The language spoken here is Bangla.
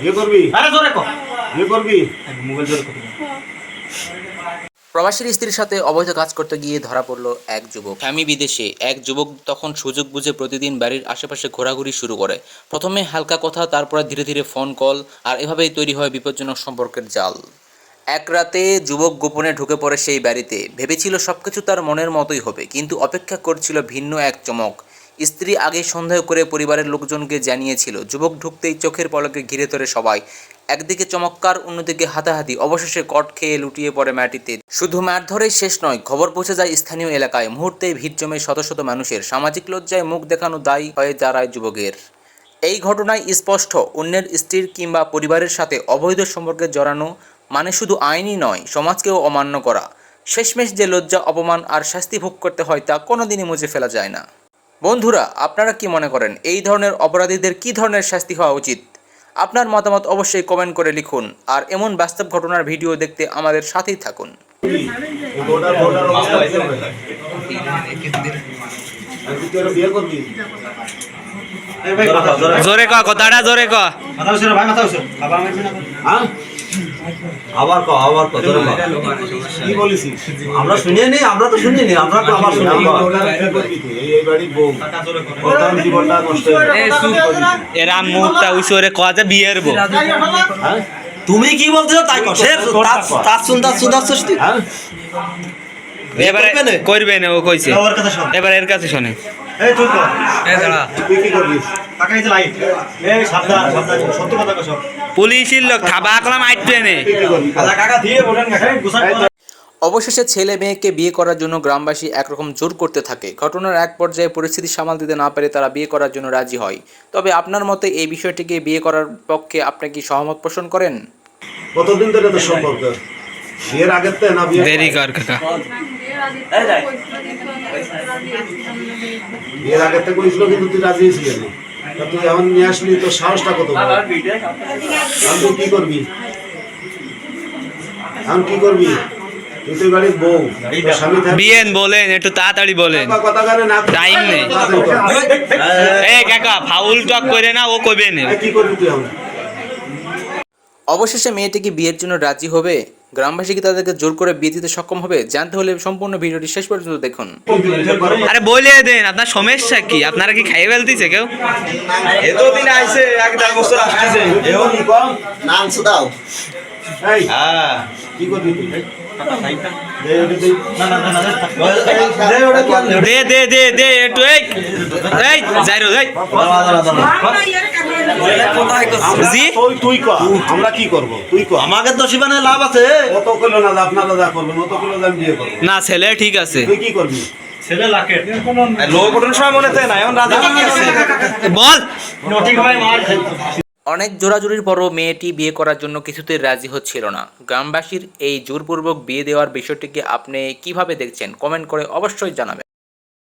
বিয়ে করবি? মোবাইল জোরে কর। প্রবাসীর স্ত্রীর সাথে অবৈধ কাজ করতে গিয়ে ধরা পড়ল এক যুবক। স্বামী বিদেশে এক যুবক তখন সুযোগ বুঝে প্রতিদিন বাড়ির আশেপাশে ঘোরাঘুরি শুরু করে। প্রথমে হালকা কথা তারপরে ধীরে ধীরে ফোন কল আর এভাবেই তৈরি হয় বিপজ্জনক সম্পর্কের জাল। এক রাতে যুবক গোপনে ঢুকে পড়ে সেই বাড়িতে। ভেবেছিল সবকিছু তার মনের মতোই হবে কিন্তু অপেক্ষা করছিল ভিন্ন এক চমক। স্ত্রী আগে সন্দেহ করে পরিবারের লোকজনকে জানিয়েছিল। যুবক ঢুকতেই চোখের পলকে ঘিরে ধরে সবাই। একদিকে চমৎকার, অন্যদিকে হাতাহাতি। অবশেষে কট খেয়ে লুটিয়ে পড়ে মাটিতে শুধু ম্যাট ধরেই শেষ নয়, খবর পৌঁছে যায় স্থানীয় এলাকায়। মুহূর্তে ভিড় জমে শত শত মানুষের। সামাজিক লজ্জায় মুখ দেখানো দায়ী হয়ে দাঁড়ায় যুবকের। এই ঘটনায় স্পষ্ট, অন্যের স্ত্রীর কিংবা পরিবারের সাথে অবৈধ সম্পর্কে জড়ানো মানে শুধু আইনই নয়, সমাজকেও অমান্য করা। শেষমেশ যে লজ্জা, অপমান আর শাস্তি ভোগ করতে হয় তা কোনোদিনই মুছে ফেলা যায় না। বন্ধুরা আপনারা কি মনে করেন এই ধরনের অপরাধীদের কি ধরনের শাস্তি হওয়া উচিত? আপনার মতামত অবশ্যই কমেন্ট করে লিখুন আর এমন বাস্তব ঘটনার ভিডিও দেখতে আমাদের সাথেই থাকুন। জোরে জোরে ক। কথাটা জোরে ক। আবার কো আবার কো তোর কি বলিস আমরা শুনিয়ে নি আমরা তো শুনিনি আমরা তো আবার শুনি এই বাড়ির বউ। জীবনটা নষ্ট এরা মুখটা উইসরে কয়া যে বিয়ের বউ। হ্যাঁ? তুমি কি বলছো তাই সে তার সুন্দর সুন্দর সৃষ্টি এবারে করবে না? ও কইছে। এবার এর কাছে শোনে। এই চুপ কর তুই কি করবিস টাকা এই লাইট এই সাবধান সাবধান। সত্য কথা কর পুলিশের লোক খাবা কলাম আইটবে নে তুই কি করবি? আলা কাকা দিয়ে বলেন কাকা গুছাই অবশেষে ছেলে মেয়েকে বিয়ে করার জন্য গ্রামবাসী একরকম জোর করতে থাকে। ঘটনার এক পর্যায়ে পরিস্থিতি সামাল দিতে না পেরে তারা বিয়ে করার জন্য রাজি হয়। তবে আপনার মতে এই বিষয়টিকে বিয়ে করার পক্ষে আপনি কি সহমত পোষণ করেন? কতদিন ধরে তো সম্পর্ক? বিয়ের আগের না বিয়ে দেরি কর কাকা। বিয়ের আগের থেকে কইছিল কিন্তু তুই রাজি ছিলি না তা তুই এখন নিয়ে আসলি তোর সাহসটা কত বড়? এখন তুই কি করবি? এখন কি করবি? তুই তো বাড়ির বউ স্বামী বিয়েন বলেন একটু তাড়াতাড়ি বলেন। কথা টাইম নেই। এই কাকা ফাউল টক করে না ও কইবে না। কি করবি তুই এখন? অবশেষে মেয়েটি কি বিয়ের জন্য রাজি হবে? গ্রামবাসী কি তাদেরকে জোর করে বিয়ে দিতে সক্ষম হবে? জানতে হলে সম্পূর্ণ ভিডিওটি শেষ পর্যন্ত দেখুন। আরে বলে দেন আপনার সমস্যা কি? আপনারা কি খাইয়ে ফেলতেছে কেউ? এতদিন আইছে এক দেড় বছর আসতেছে। এখন কি কম? নাংস দাও এই। হ্যাঁ। কি করবি তুই? দে দে। না না না না দে? দে দে দে দে একটু এই। এই যাই রো যাই দাঁড়া, দাঁড়া, দাঁড়া। আমরা- জি? তুই তুই আমরা কি করব? তুই কর। আমাকে তো শিবানে লাভ আছে। অত করল না আপনারা যা করবেন অত করল আমি বিয়ে করব। না ছেলে ঠিক আছে। তুই কি করবি? ছেলে লাকেট। লোক ওঠানোর সময় মনে না এখন রাজা বল। নটিক ভাই মার অনেক জোরাজুরির পরও মেয়েটি বিয়ে করার জন্য কিছুতেই রাজি হচ্ছিল না। গ্রামবাসীর এই জোরপূর্বক বিয়ে দেওয়ার বিষয়টিকে আপনি কীভাবে দেখছেন? কমেন্ট করে অবশ্যই জানাবেন।